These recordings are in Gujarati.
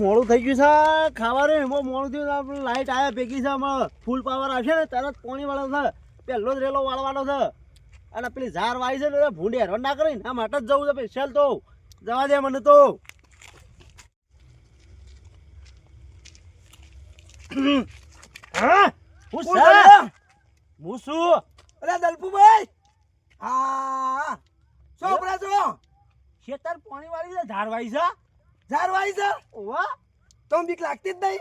મોડું થઈ ગયું છે ખાવાનું એમાં મોડું થયું આપણે લાઈટ આવ્યા ભેગી છે આમાં ફૂલ પાવર આવશે ને તરત પાણી વાળો છે પહેલો જ રેલો વાળવાનો છે. અને પેલી ઝાર વાય છે ને ભૂંડે હેરાન ના કરી આ માટે જ જવું છે સ્પેશિયલ તો જવા દે મને તો. હા? હું શું અરે દલપુભાઈ! હા! શું ઉપરા છો? ખેતર પાણી વાળી છે ઝાર વાઈ છે? ઝાર વાઈ છે? ઓવા તો બીક લાગતી જ નહીં.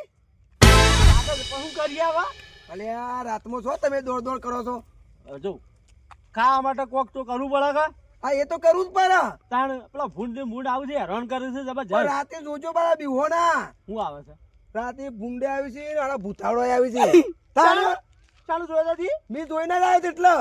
આગળ શું કરી આવા? અલે આ રાતમાં છો તમે દોડ દોડ કરો છો? જો. ખાવા માટે કોક તો કરવું પડે કા? હા એ તો કરવું જ પડે. તાણ પેલા ભૂંડ મૂંડ આવે છે હેરાન કરે છે જબરજસ્ત રાતે જોજો બાળા બીવો ના હું આવે છે? રાતે ભૂંડે આવી છે આડા ભૂતાળો આવી છે. તાણ! ચાલુ જોયા નથી? મેં જોઈને જ આવ્યો એટલે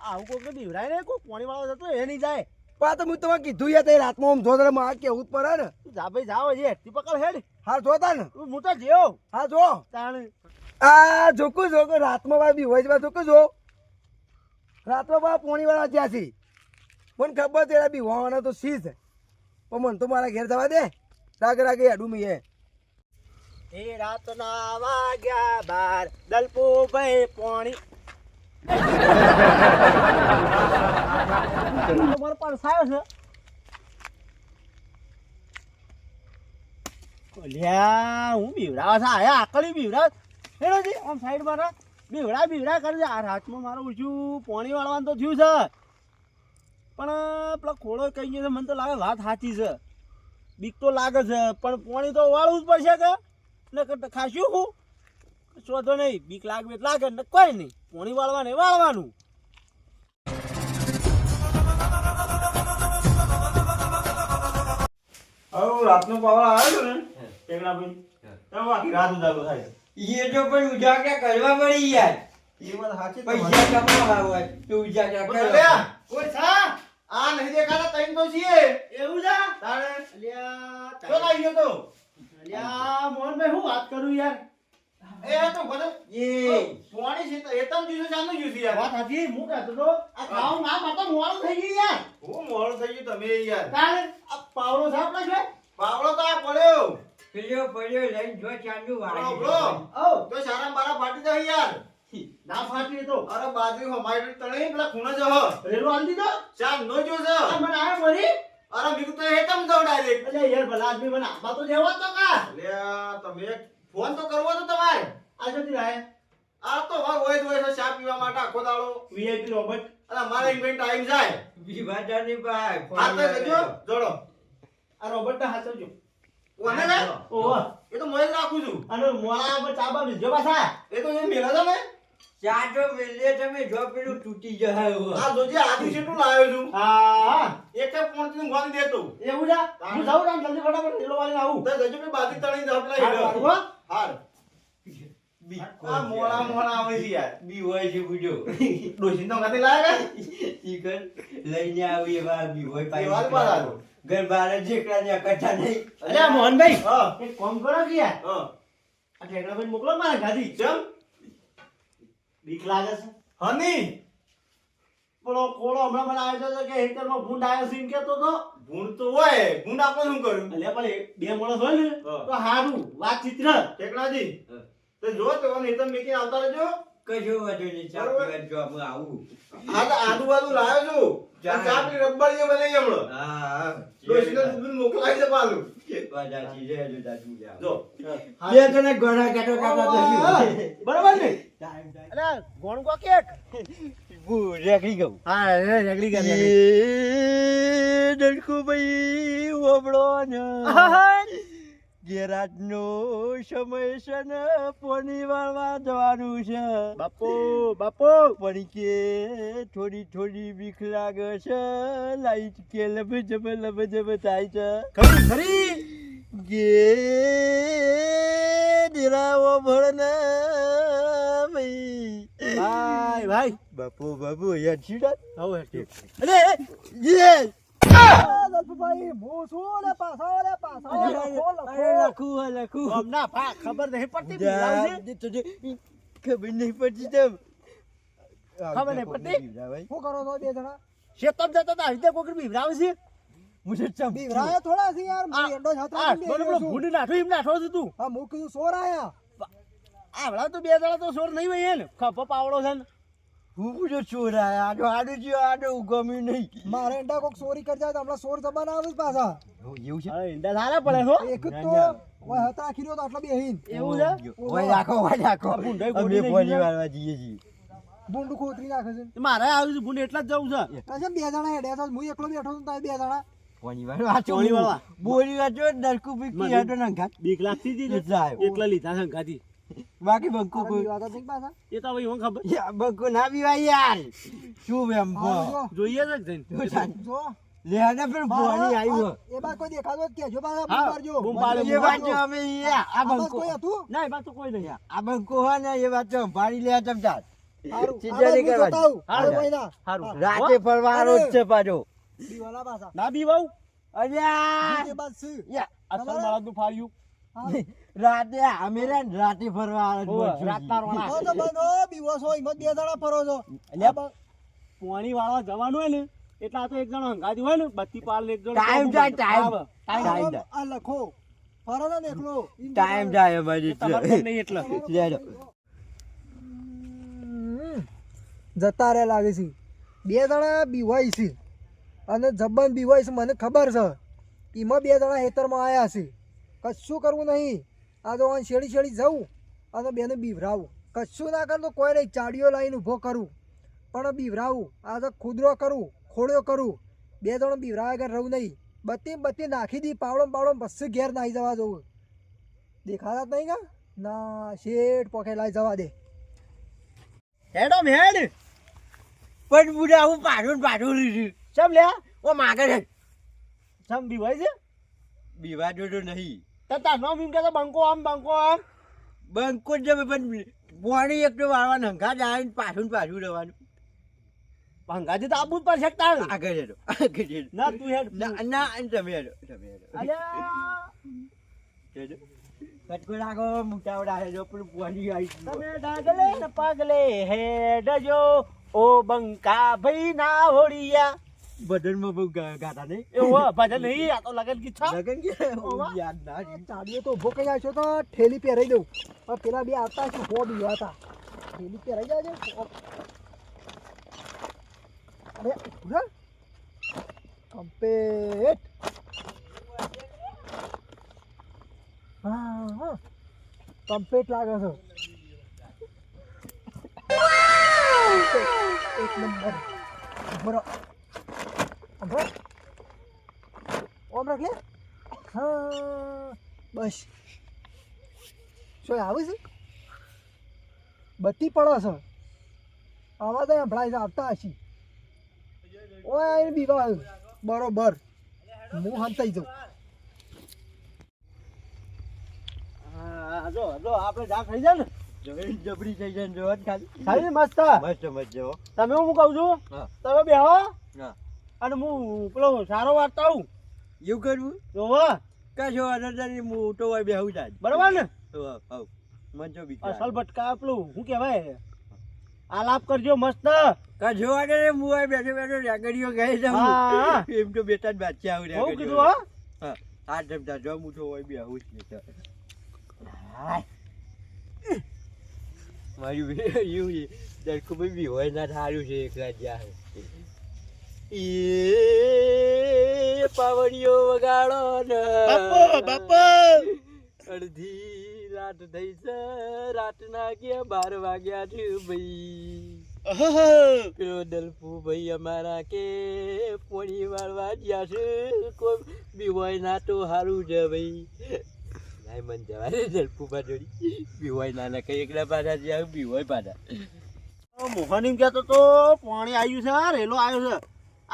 આવું ને બીવરાય ને કોઈ પાણી વાળો જતો એ નહીં જાય. પણ આ તો હું તમારે કીધું યાર તે રાતમાં આમ જોતા મારે કેવું જ પડે ને. તું જા ભાઈ જાવ હજી હેઠથી પકડ હેડ. હા જોતા ને? હું તો જેવો. હા જો. તાણ. આ જોકું જોકું રાતમાં બા બી હોય છે બા જોકું જો. રાતમાં બા પોણી વાળા ત્યાં છે. મને ખબર છે બી હોવાના તો સી છે. પણ મને તો મારા ઘેર જવા દે. રાગે રાગે અડું મેં એ રાતના વાગ્યા બાર. દલપુ ભાઈ પાણી. તમારો પડસાયો છે? ઓલ્યા હું બીવડાવા છે? આયા આકલી બીવડા. હેડો જી આમ સાઈડમાં રાખ. બીવડા બીવડા કરે છે આ રાતમાં મારું ઊંચું પોણી વાળવાનું તો થયું છે. પણ પેલો ખોળો કહી ગયો છે મને તો લાગે વાત સાચી છે. બીક તો લાગે છે પણ પાણી તો વાળવું જ પડશે કે? ને ખાશું હું? શોધો નહીં. બીક લાગે એટલે લાગે ને કોઈ નહીં. પોણી વાળવા વાળવાનું. હવે રાતનો પાવર આવ્યો ને ટેકડા ભાઈ તો બાકી રાત ઉજાગરો થાય એ તો પણ ઉજાગરા કરવા પડી યાર. એ વાત સાચી પૈસા કમાવા હોય તો ઉજાગરા કરવા. અલ્યા, કોઈ આ નહીં દેખાતા તઈન તો છીએ. એવું છે? તારે અલ્યા તો લાઈ તો? અલ્યા મોહનભાઈ હું વાત કરું યાર. એ તો બધો એ. પોણી છે તો એતમ દિવસે ચાલુ ગયું યાર. વાત સાચી હું કહેતો તો. આ ખાવું ના માતા થઈ ગયું યાર. હું થઈ ગયું તમે યાર. તારે આ પાવડો લાગે પાવડો તો આ પડ્યો. પેલો પડ્યો લઈને જો ચાંદુ બરો બરો ઓ. તો સારા મારા ફાટી જાય યાર. ના ફાટી તો. અરે બાજુ હમારી તણે પેલા ખૂણા જો રેલો આલી દીધો? ચાલ નો જો છે. મને આ મરી અરે બીજું તો હેતમ જાવ ડાયરેક્ટ અલે યાર ભલા આદમી મને આબા તો દેવો તો કા? લે તમે ફોન તો કરવો તો તમારે? આ જતી રહે. આ તો વાર હોય જ હોય છે ચા પીવા માટે આખો દાડો. વીઆઈપી રોબર્ટ અરે મારા ઇવેન્ટ ટાઈમ જાય. વિવાદાની ભાઈ હાથ તો જજો જોડો. આ રોબર્ટ ના હાચવજો કોને ને ઓહો. એ તો મોય જ રાખું છું. અને મોળા પર ચાબા બીજો પાછા. એ તો એ મેલા તમે? ચા તો મેલે તમે જો પેલું તૂટી જાય. આ જોજે આદુ કેટલું લાવ્યો છું. હા. એક એક તું ગોન ગોળી દેતો. એવું છે? હું જાઉં રામ જલ્દી ફટાફટ રેલો વાળી આવું. તો જજો કે બાદી તણી જ આપલા હેડો હાર બી આ મોળા મોળા આવે છે યાર. બી હોય છે બુજો ડોશી તો ગાતે લાગે ચિકન લઈને આવી એવા બી હોય પાઈ વાત બરાબર. ઘર બાર જેકડા ને કથા નહીં. અલ્યા મોહનભાઈ હા. એક કામ કરો કે યાર. હા. આ ટેકરાભાઈ મોકલો મારા ગાડી. ચમ? બીક લાગે છે? હની! પેલો કોળો હમણાં મને આવ્યો હતો કે હેકરમાં ભૂંડ આવ્યો છે એમ તો. ભૂંડ તો હોય ભૂંડ આપણે શું કર્યું? એટલે પણ બે માણસ હોય ને તો હારું વાતચીત ચિત્ર ટેકરાજી તો જો તો હેતમ મેકી આવતા રહેજો. કશો વાંધો નહીં ચાલો. જો હું આવું. આ તો આજુબાજુ લાવ્યો છું. ચા. ચા પી રબ્બર જે બનાવી હમણાં. હા ડોશીને દૂધ મોકલાવી છે પાલું વાદાથી છે જો દાદુ જો. બે તને ઘોડા કાઢો કાઢો બરાબર ને? અરે ગોણ કો કેક? હું રેગડી ભાઈ ઓબળો ને. ગેરાજનો સમય છે ને પોની વાળવા જવાનું છે. બાપો બાપો! પણ કે થોડી થોડી બીક લાગે છે. લાઈટ કે લબ જબ લબ જબ થાય છે. ખરી ખરી! ગે દિરાવો ભળને ભાઈ. ભાઈ બાપુ બાપુ યાર છીડા હવે ઠીક અરે યે ખબર નહીં પડતી ખબર નહીં પડતી તેમ ખબર નહીં બે જણા તો સોર નહીં હોય ને ખપો પાવડો છે ને. હું પૂછો ચોર આડો આડો જો આડો ગમ્યું નહીં. મારે એંડા કોક ચોરી કરી જાય તો હમણાં સોર જબાન આવે પાછા. એવું છે? ઈંડા સારા પડે હો. એક તો ઓય હતા આખી રહ્યો તો આટલા બેહીન. એવું છે? ઓય રાખો, ઓય રાખો ભૂંડોય ગોળી નહીં વાળવા જઈએ છીએ. બુંડ ખોતરી નાખે છે. મારે આવ્યું છે ભૂંડ એટલા જ જવું છે. અચ્છા બે જણા હેડ્યા છો હું એકલો બેઠો છું બે જણા. પોણી વાળવા બોલી વાંચો નરકુ બીક લાગતી હતી એટલે એકલા લીધા અંગાથી બાકી બંકો કોઈ બીવાતા છે કે પાછા? એ તો હવે મને ખબર. યા, બંકો ના પીવાય યાર. શું એમ જોઈએ છે જઈને. જો જો. લેને પર પોણી આવ્યું એ બાર કોઈ દેખાતો જ કેજો પાછા મારજો બૂમ પાડો, એ વાંચો અમે આ આ બંકો. કોઈ હતું? ના એ તો કોઈ નહીં. આ બંકો હોય ને એ વાંચો ભાડી લે ચમચાર ના રાતે ફરવાનો જ છે પાછો. ના બી અલ્યા. બીજે યા, અસલ માળાનું ફાડ્યું હા. રાતે અમે રે ને રાતે ફરવા આવે રાતના રોણા. તો બનો દિવસ હોય મત એમાં બે જણા ફરો છો. બા- પોણી વાળવા જવાનું હોય ને એટલા તો એક જણો હંગાતી હોય ને બત્તી પાલ એક જણો ટાઈમ જાય, ટાઈમ. ટાઈમ. આ લખો. ફરો ને એકલો? ટાઈમ જતા જાય ભાઈ તમારે નહીં એટલે. લેડો જતા રે લાગે છે. બે જણા બીવાય છે. અને જબ્બન બીવાય છે મને ખબર છે. એમાં બે જણા હેતરમાં આવ્યા છે. કશું કરવું નહીં. આ તો આને શેડી શેડી જવું તો બેને બીવરાવું. કશું ના કરું તો કોઈ નહીં ચાડીઓ લાવીને ઊભો કરું. પણ બીવરાવું આ તો ખુદરો કરું ખોડ્યો કરું. બે ત્રણ બીવરાવા વગર રહું નહીં. બત્તી બત્તી નાખી દી પાવડો પાવડો ને ઘેર નાહી જવા જવું દેખાતા જ નહીં કા? ના શેઠ પોખે લાવી જવા દે. હેડો હેડ પણ બુડા હું પાડું પાડું લીધું. ચમ લ્યા ઓ માગે છે. ચમ બીવાય છે? બીવા તો નહીં. તો તાર નામ એમ કહેતો બંકો આમ બંકો આમ. બંકો જ જમે પણ પોણી એક તો વાળવાનું નંગા જાય ને પાછું ને પાછું રહેવાનું. ભંગાથી તો આબુ પર પડશે તાર? આગળ હેડો આગળ હેડો. ના તું હેડ. ના તમે હેડો તમે હેડો. હેડો. કટકો રાખો મોટાવડા હેડો પણ પોણી આવી તમે ડાગલે ને પાગલે હેડજો. ઓ બંકા ભાઈ ના હોડિયા. બદનમાં બહુ ગા- ગાતા નહીં એવું હો, ભજન નહીં આ તો લગન કી છા લગન કે ઓવા. યાદ ના રહી. ચાડીઓ તો ઊભો કરી આવશો તો ઠેલી પહેરાઈ દઉં પણ પેલા બે આવતા છે હો બીવા હતા ઠેલી પહેરાઈ જાય છે હો. અરે ઉઠો. કમ્પ્લેટ હા હા કમ્પ્લેટ લાગે છે એક નંબર બરો બરો ઓમ રાખ લે હા બસ. શું આવે છે? બત્તી પડે છે. આવા તો સંભળાય છે આવતા હશી. ઓય આઈને બીવા બરોબર. હું હંતાઈ જાઉં. જો જો આપણે જા ખાઈ જાય ને. જબરી થઈ જાય ને જ ખાલી. મસ્ત. મસ્ત મસ્ત હો. તમે હું કહું છું? તમે બેહો. હા. અને હું પેલો સારો વાર્તા આવું. એવું કરવું? જોવો કશો વાંધો હું મોટો હોય બેહું જાય બરાબર ને? હા હવ. બી અસલ ભટકા પેલું શું કહેવાય? આલાપ કરજો મસ્ત. કશો આગળ હું આ બેઠો બેઠો રેગડીઓ ગઈ જાઉં. એમ તો બેટા જ બાદશાહ આવું રેગડીઓ. કીધું હા? હા. આ જમતા જો મોટો હોય બેહું જ નહીં તો. મારી બે- એવું. દરકુભાઈ બી હોય ના સારું છે એકલા જ્યાં એ પાવડીઓ વગાડો ને. અડધી રાત થઈ છે રાતના ગયા બાર વાગ્યા છે ભાઈ. પેલો દલપુ ભાઈ અમારા કે પોણી વાળવા ગયા છે કોઈ બી ના તો સારું છે ભાઈ. નાય મન જવા દે દલપુ પાછોડી જોડી. બી હોય ના ના કઈ એકલા પાછા જ્યાં બી પાછા. મોહન એમ કહેતો તો પાણી આવ્યું છે રેલો આવ્યો છે.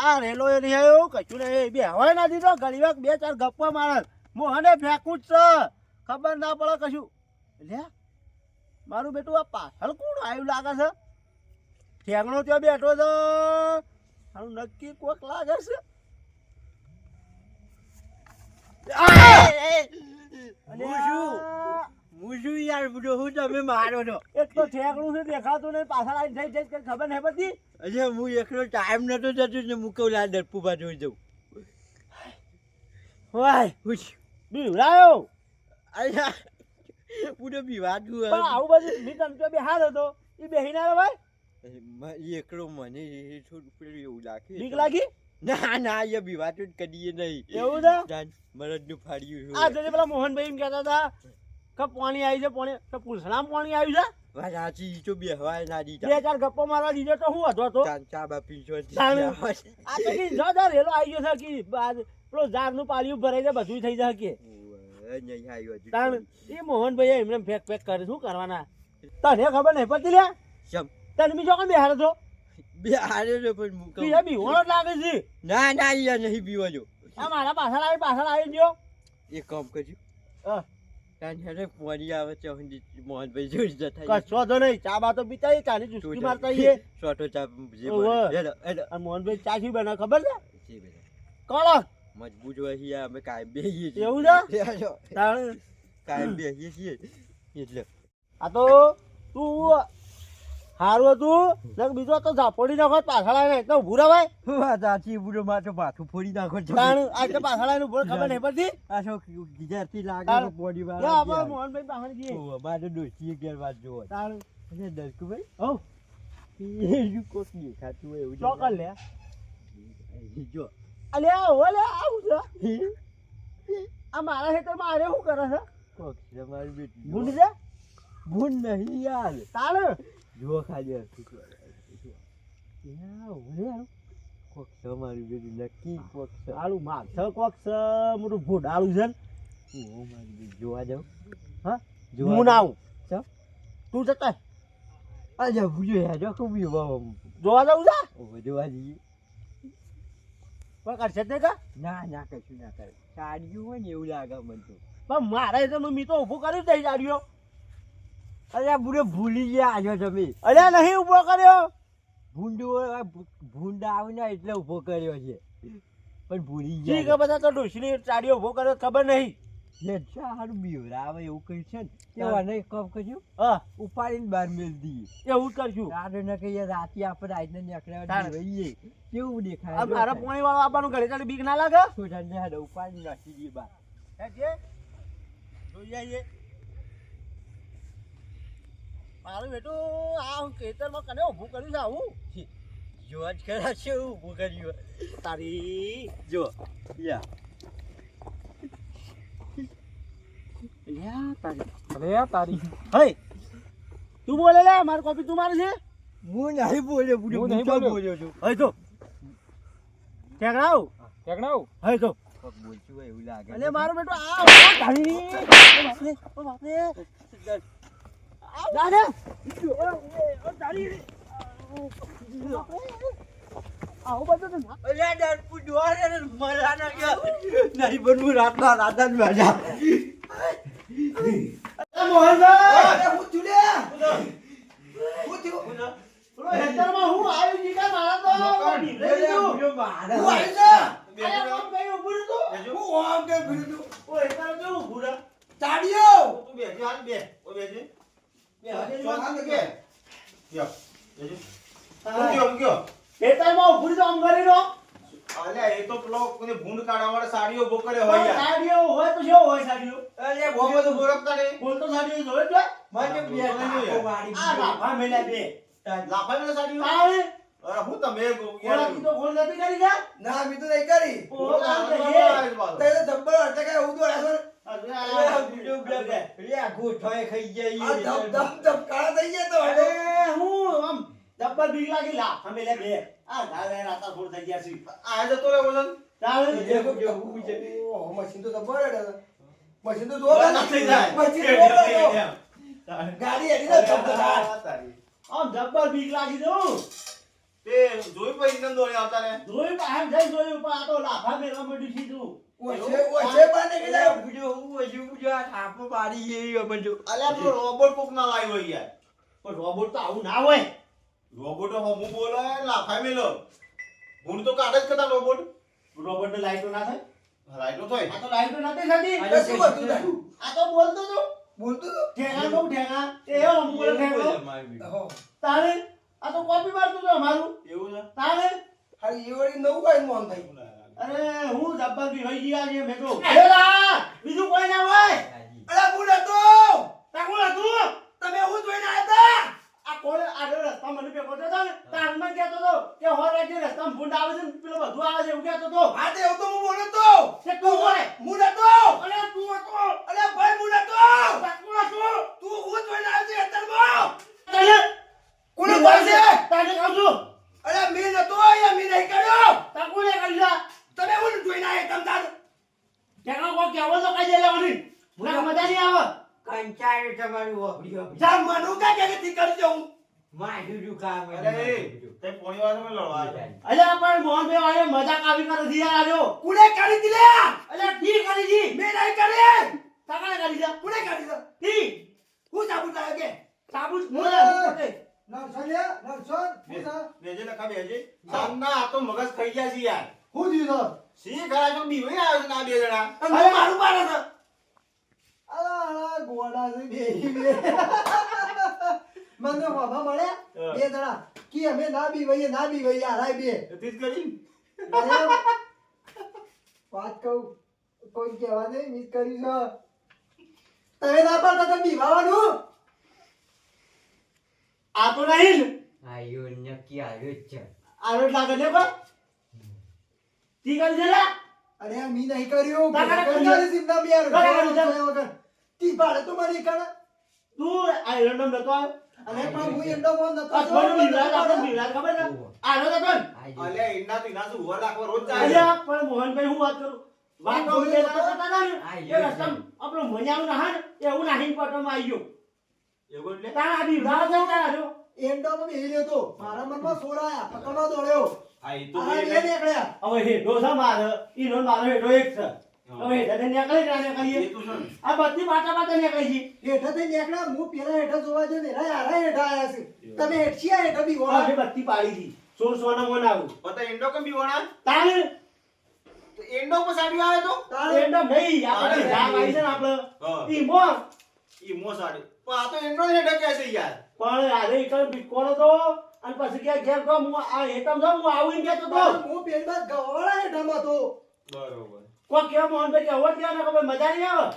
આ રેલો એ આવ્યો કશું નહીં. બે હવાય ના દીધો ઘણી વાર બે ચાર ગપ્પા મારે. મોહને ફેંકું જ છે. ખબર ના પડે કશું. લે મારું બેટું આ પાછળ કોણ આવ્યું લાગે છે? ઠેંગણો ત્યાં બેઠો છે. હારું નક્કી કોક લાગે છે. હું શું હું યાર બુડો હું તમે મારો છો. એક તો ઠેકડું છે દેખાતું નહીં પાછળ આવીને થઈ જઈશ ખબર નહીં પડતી. અરે હું એકલો ટાઈમ નતો જતો ને મૂકવ લા દરપુબા જોઈ જઉં. વાય. હુશ બીવડાયો. અરે બુડો બીવાતું પણ આવું બધું મી તમચો બેહાર હતો એ બેહીને ના ભાઈ? એકલો મને થોડું પેલું એવું લાગે. બીક લાગી? ના ના એ બીવાતું કરીએ નહીં. એવું છે? મરદનું ફાડ્યું આ પેલા મોહનભાઈ એમ કહેતા હતા કે પાણી આવી છે પાણી તો પૂછડામાં પાણી આવ્યું છે? વાત સાચી બેહવાય ના દીધા. બે ચાર ગપ્પો મારવા દીધો તો હું હતો તો? ચા બા પીશો. આ તો કી જો દર આવી ગયો છે કે પેલો પાલિયું ભરાઈ જાય બધું થઈ જાય કે તાણ એ મોહનભાઈ એમને ફેક ફેક કરે શું કરવાના? તને ખબર નહીં પતિ લે તને બીજો કોણ બેહાર છો? બે હારે છે પણ બીજા બીવણો જ લાગે છે. ના ના યાર નહીં પીવો આ મારા પાછળ આવી પાછળ આવી ગયો. એક કામ કરજો. હા. તાન હેરે પાણી આવે છે હંડી મોહનભાઈ જોઈ જતા કશો તો નહીં ચા બા તો પીતા ચાની ચુસ્કી મારતા આઈએ. સોટો ચા જે ઓવે. બને. હેડો, હેડો. અને મોહનભાઈ ચા શું બને ખબર છે બને. મજબૂત હોય છે અમે કાયમ બેહીએ છીએ એવું છે? કાયમ બેહીએ છીએ એટલે આ તો તું હારું હતું? ને બીજો તો ઝાપડી નાખો પાછળ આવીને એટલે ઊભું રહેવાય વાત સાચી બુડો માટે માથું ફોડી નાખો છો. આ તો પાછળ આવીને ખબર નહીં પડતી. આ છો ગીજારથી લાગે. બોડી વાળા આપણે મોહનભાઈ પાછળ જઈએ. ઓ મારે ડોશીએ ઘેર વાત જોવો. તાણ. અને દરકુભાઈ ઓ. એ કોસની ખાતું હોય એવું ચોકલ લે. જો. અલ્યા હો લે આવું છે. આ મારા ખેતરમાં આરે શું કરે છે? કોક છે મારી બેટી. ભૂંડ છે? ભૂંડ નહીં યાર. તાણ. જુઓ ઓલે કોક છે મારી બેટી નક્કી કોક છે માગ છે કોક છે મોટું ભૂંડાળું છે ને. મારી બેટી જોવા જાઉં. હા? જોવા હું ના આવું. ચમ? તું જતા. આ જા ભૂજો યાર જો ખૂબ જોવા જાઉં છે? જોવા જઈએ. પણ કરશે નહીં કા? ના ના કશું ના કરે. સાડિયું હોય ને એવું લાગે મને તો. પણ મારે તો મમ્મી તો ઊભું કર્યું નહીં જાડ્યો અરે બુડો ભૂલી ગયા આજો તમે. અરે નહીં ઊભો કર્યો? ભૂંડો આ આવીને ભૂંડ એટલે ઊભો કર્યો છે. પણ ભૂલી ગયા કે બધા તો ડોશીની ચાડી ઊભો કર્યો ખબર નહીં. જે સારું બીવરાવે એવું કહી છે ને. એવા નહીં કપ કર્યું હા. ઉપાડીને બહાર મેલ દઈએ. એવું કરશું. રાડો ને કહીએ રાતે આપણે આજને નીકળ્યા રહીએ કેવું દેખાય? મારા પોણી વાળો આપવાનું ઘરે ચાલે બીક ના લાગે? છોટા ને હાડો ઉપાડી નાખી દઈએ બહાર. હે જોઈ આવીએ. મારું બેટું આ ખેતરમાં કને ઊભું કર્યું છે આવું. જો જ ખરા છે ઊભું કર્યું તારી જો યા અલ્યા તારી. અરે તારી. હે તું બોલે લે મારી કોપી તું મારે છે? હું નહીં બોલ્યો હું હું નહીં બોલ્યો. છું. હે તો ટેકરાવ ટેકરાવ હે તો કોક એવું લાગે. અલે મારો બેટો આ તારી બાપરે બાપરે. દાદા ઓ તારી આવો બધો તો ના અલ્યા ડરપુ ડોરે ને મરા ના ગયા નહીં બનવું રાતના રાતા જ મજા મોહનભાઈ અરે હું થયું લે? હું થયું? પેલો હેતરમાં હું આવ્યું જી કા મારા તો ઢીલે દીધું. હું આવી છે? અરે કોણ કઈ ઊભું આમ કેમ ફર્યું તું? ઓ હેતર કેવું ઊભું રહે? તાળીઓ! તું બેસી હાલ બે ઓ બેસી હું. તમે ખોલ નથી કરી ના, તો નહીં કરી. ધબ્બર અટકાય બીજો હું તો જબ્બર બીક લાગી દઉં તે જોઈ પછી આવતા ને જોયું બહાર જઈ જોયું પણ આ તો લાફા મેળવા મળ્યું સીધું ઓછે ઓછે બાને કે જાય. બીજો હું હજુ બીજો આ થાપો પાડી ગઈ અમે જો. અલ્યા પેલો રોબોટ કોક ના લાવ્યો હોય યાર. પણ રોબોટ તો આવું ના હોય. રોબોટ હમું બોલે લાફા મેલો. હું તો કાઢે જ કદા રોબોટ. રોબોટ ને લાઈટો ના થાય? લાઈટો થાય આ તો લાઈટો નથી થતી. તો શું હતું આ તો બોલતો તો. બોલતો તો. ઠેકા નો ઠેકા એ એવો અમુક વાર તારે? આ તો કોપી મારતો તો અમારું. એવું છે? તારે? હારી એ વળી નવું કઈ મોન થઈ અરે હું જબ્બર બી હોઈ ગયા છે મેં તો એલા, બીજું કોઈ ના હોય? અરે હું નતો. તાકું હતું તમે હું જોઈને આવ્યા હતા? આ કોણ આગળ રસ્તા મને પે થયો હતો ને? તાર મને કહેતો હતો કે હો રાજ્ય રસ્તા ભૂંડ આવે છે પેલો બધું આવે છે એવું કહેતો હતો. હા તે એવું તો હું બોલ્યો તો. કે તું કોણ? હું નતો. અરે તું હતો. અરે ભાઈ હું નતો. તાકું હતું. તું હું જોઈને આવ્યો છે અત્યારમાં તને કોણ બોલે છે? તારે કહું છું અરે મેં નતો અહીંયા મેં નહીં કર્યો. તાકું ને કરી જા તમે હું જોઈને આવ્યા તમ તાર? ટેકા કો કેવો તો કઈ દેલા મને. મને મજા નહીં આવે. કંચાળે તમારું ઓબડી. જા મનુ કા કે થી કરી દઉં માથું કામ અરે તે. પોણી વાર તમે લડવા આવ્યા. અલ્યા પણ મોહન ભાઈ આયો મજાક આવી કરે છે યાર આજો કરી દીલે અલ્યા ઠીક કરી દી. મે નહીં કરે તાકા કરી જા કુને કરી દે. ઠી હું સાબુ લાગે કે? સાબુ મોલા પકડે નરસન લે નરસન બે- બેજે લખા બેજે. સામના આ તો મગજ ખાઈ ગયા છે યાર. હું દીધો સી ખરા તો બીવાઈ આવ્યો છે ના બે જણા? અને મારું પાડે છે. અલા ગોડા છે બે બે. મને બાબા મળે? બે જણા. કે અમે ના બી વઈએ ના બી વઈએ હારાય બે. તીજ કરી? વાત કહું. કોઈ કહેવા નહીં મિસ કરી છે. તમે ના પાડતા તો બીવાવાનું? આ તો નહીં. ને. આયો નક્કી આવ્યો જ છે. આરો જ લાગે ને પણ? અરે. જોયા આવ્યો. પણ હું એમનો ફોન નતો આ થોડું બિલાડ આપણે બિલાડ ખબર ને. તો અલ્યા એના તો શું ઊભા રાખવા રોજ જાય અલ્યા પણ મોહનભાઈ હું વાત કરું? વાત કહું તો જોઈ બે લો. દાડા થતા હતા ને. એ રસ્તામાં આપણો મજાનું ના ને એવું નાહીને પટવામાં આવી ગયો. એવું એટલે? તારા આ બિલાડ જવું તારા જો. એમડામાં બેહી રહ્યો તો. મારા મનમાં સોરાયા પકડવા દોડ્યો. આઈ તો એ બે બે નીકળ્યા. હવે હેઠો છે મારે. ઈનો મારો હેઠો એક છે. હવે હેઠે નીકળી ના નીકળીએ. આ બધી માતા બાટા નીકળી છે. હેઠેથી નીકળ્યા. હું પેલા હેઠા જોવા જો ને રા હારા હેઠા આયા છે. તમે હેઠિયા હેઠા બી હવે બધી પાડી હતી સોળ સોના મન આવું. પતા એંડો કેમ બીવાણા તારે તો એંડો પર સાડી આવે તો? તારે એન્ડો નહીં આપણે જા પાઈ છે ને આપણે. હા. ઈ મો. ઈ મો સાડી. પણ આ તો એંડો જ હેઠે કે છે યાર? પણ આજે એકલ બીકોણો તો? અને પછી કે ઘેર તો હું આ હેતમ તો હું આવું કે તો? હું પેલમાં ગવાળા હેઠામાં તો બરોબર. કોઈ કેવા મોહનભાઈ કે અવર ત્યાં ના ખબર મજા નહીં આવે?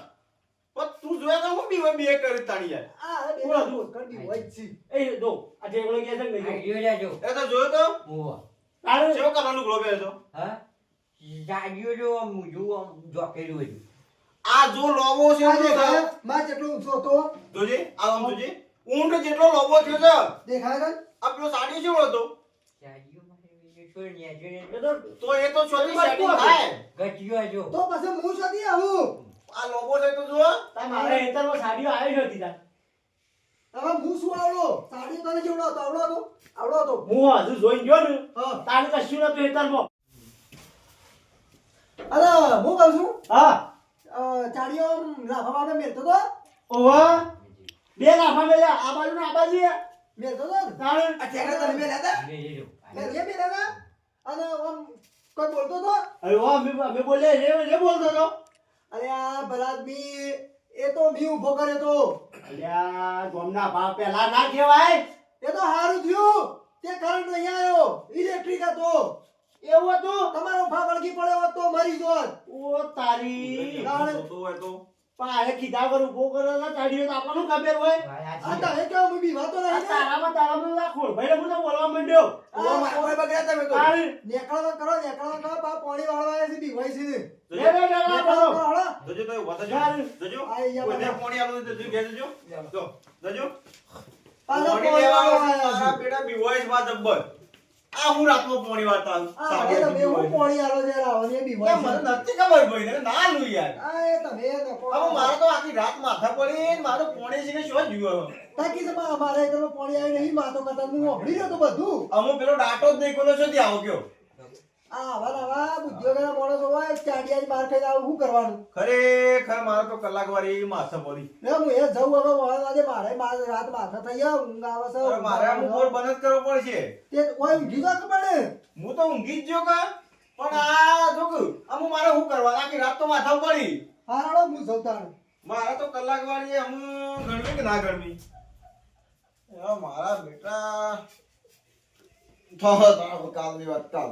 પણ તું જોયા તો હું બી બે કરી તાણી યાર. આ પૂરા દૂર. કંડી હોય છે. એ જો આ ઢેકણો કહે છે ને આયો જાજો. એ તો જોયો તો? ઓ તારે? કેવો કરવાનું ગ્લોબ હતો? હા? જાગ્યો જો હું જો જો જોકેલું આ જો લોવો છે આ તો દેખાયમાં જેટલો ઊંચો હતો. જોજે આ આમ જોજે. ઊંટ જેટલો લોબો થયો છે દેખાય છે? આ પેલો સાડી જેવો હતો? તો એ તો છોરી. થાય. જો. તો પછી હું આવું? આ લોબો છે તો જો સાડીઓ આવી હતી તમે હવે હું શું આવડો? સાડી તને જેવડો હતો આવડો હતો? આવડો હતો. હું હજુ જોઈ ગયો ને હા. તારે કશું નતું હેતરમાં અરે હું કહું છું? હા. ચાડીઓ રાખવા માટે મેળતો તો? ઓવા બે લાફા મેલ્યા આ બાજુ ને. આ બાજુ. મેલતો તો આ ઠેકા મેલ્યા હતા લે લેજો. મેલ્યા હતા અને આમ કોઈ બોલતો તો? અરે વાહ અમે મેં બોલે રે રે બોલતો તો. અરે આ બલાદમી એ તો બી ઊભો કરે તો. અલ્યા ગોમના ભાવ પેલા ના કહેવાય. એ તો સારું થયું. તે કરંટ નહીં આવ્યો. ઇલેક્ટ્રિક હતો. એવું હતું? તમારો ફા વળગી પડ્યો હતો મરી જોત. ઓ તારી. તો. પાએ કીધા કર ઊભો કરો ના ચાડીઓ તો આપણને ખબર હોય? આ આ છે. તમે બી વાતો આ તારામાં તારામાં રાખો ભાઈ હું તો બોલવા માંડ્યો. બગડ્યા તમે તો. તારે કરો નેકળવા કરો પા પાણી વાળવા છે બી હોય છે લે લે કરો, જોજો તો જોજો કોઈને તો જોજો જોજો જોજો પાછા પાણી વાળવા તારા છે. વાત આ હું રાતમાં પોણી વાતા સાડી તમે હું પોણી આલો છે રાવણ એ બી હોય મને નથી ખબર ભાઈ ને ના લુ યાર. આ એ તમે તો હવે મારે તો આખી રાત માથા પડી ને મારો પોણી છે કે શું જીવો તાકી તમે અમારે તો પોણી આવી નહીં માતો કરતા હું વાપરી જતો બધું. અમુક પેલો ડાટો જ નહીં છે ત્યાં આવો કયો. ખરેખર મારે તો કલાક વાળી માથા પડી હું એ જઉં હવે આજે મારે મારે રાત માથા થઈ ગયા ઊંઘ આવે છે મારે વાર બંધ કરવો પડશે. તે કોઈ ઊંઘી ગયો ખબર હું તો ઊંઘી જ ગયો કા? પણ આ જો કે મારે શું કરવા? આખી રાત તો માથા પડી. હારાડો હું મારા તો કલાક વાળી હમ ગણવી કે ના ગણવી? મારા બેટા કાલની વાત કાલ